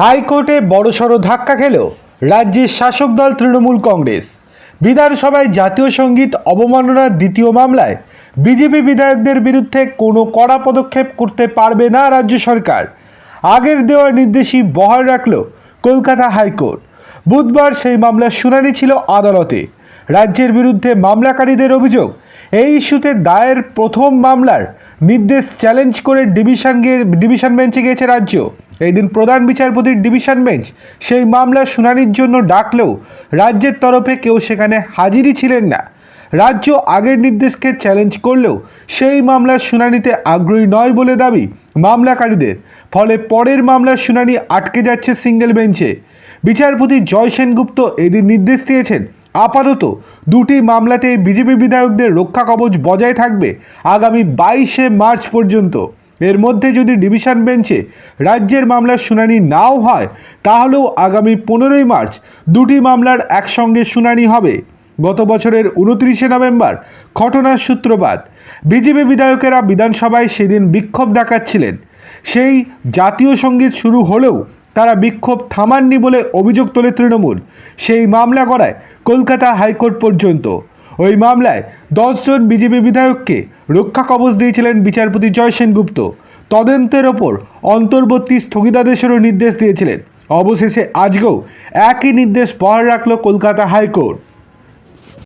হাইকোর্টে বড়সড় ধাক্কা খেল রাজ্যের শাসক দল তৃণমূল কংগ্রেস। বিধানসভায় জাতীয় সংগীত অবমাননার দ্বিতীয় মামলায় বিজেপি বিধায়কদের বিরুদ্ধে কোনো কড়া পদক্ষেপ করতে পারবে না রাজ্য সরকার। আগের দেওয়া নির্দেশই বহাল রাখল কলকাতা হাইকোর্ট। বুধবার সেই মামলার শুনানি ছিল আদালতে। রাজ্যের বিরুদ্ধে মামলাকারীদের অভিযোগ। এই ইস্যুতে দায়ের প্রথম মামলার নির্দেশ চ্যালেঞ্জ করে ডিভিশন গিয়ে, ডিভিশন বেঞ্চে গিয়েছে রাজ্য। এই দিন প্রধান বিচারপতির ডিভিশন বেঞ্চ সেই মামলার শুনানির জন্য ডাকলেও রাজ্যের তরফে কেউ সেখানে হাজিরই ছিলেন না। রাজ্য আগের নির্দেশকে চ্যালেঞ্জ করলেও সেই মামলার শুনানিতে আগ্রহী নয় বলে দাবি মামলাকারীদের। ফলে পরের মামলার শুনানি আটকে যাচ্ছে সিঙ্গেল বেঞ্চে। বিচারপতি জয় সেনগুপ্ত এদিন নির্দেশ দিয়েছেন আপাতত দুটি মামলাতে বিজেপি বিধায়কদের রক্ষা কবচ বজায় থাকবে আগামী বাইশে মার্চ পর্যন্ত। এর মধ্যে যদি ডিভিশন বেঞ্চে রাজ্যের মামলার শুনানি নাও হয়, তাহলেও আগামী পনেরোই মার্চ দুটি মামলার একসঙ্গে শুনানি হবে। গত বছরের উনত্রিশে নভেম্বর ঘটনার সূত্রপাত। বিজেপি বিধায়কেরা বিধানসভায় সেদিন বিক্ষোভ দেখাচ্ছিলেন। সেই জাতীয় সংগীত শুরু হলেও তারা বিক্ষোভ থামাননি বলে অভিযোগ তোলে তৃণমূল। সেই মামলা করায় কলকাতা হাইকোর্ট পর্যন্ত। ওই মামলায় দশজন বিজেপি বিধায়ককে রক্ষা কবচ দিয়েছিলেন বিচারপতি জয় সেনগুপ্ত। তদন্তের ওপর অন্তর্বর্তী স্থগিতাদেশেরও নির্দেশ দিয়েছিলেন। অবশেষে আজকেও একই নির্দেশ বহাল রাখল কলকাতা হাইকোর্ট।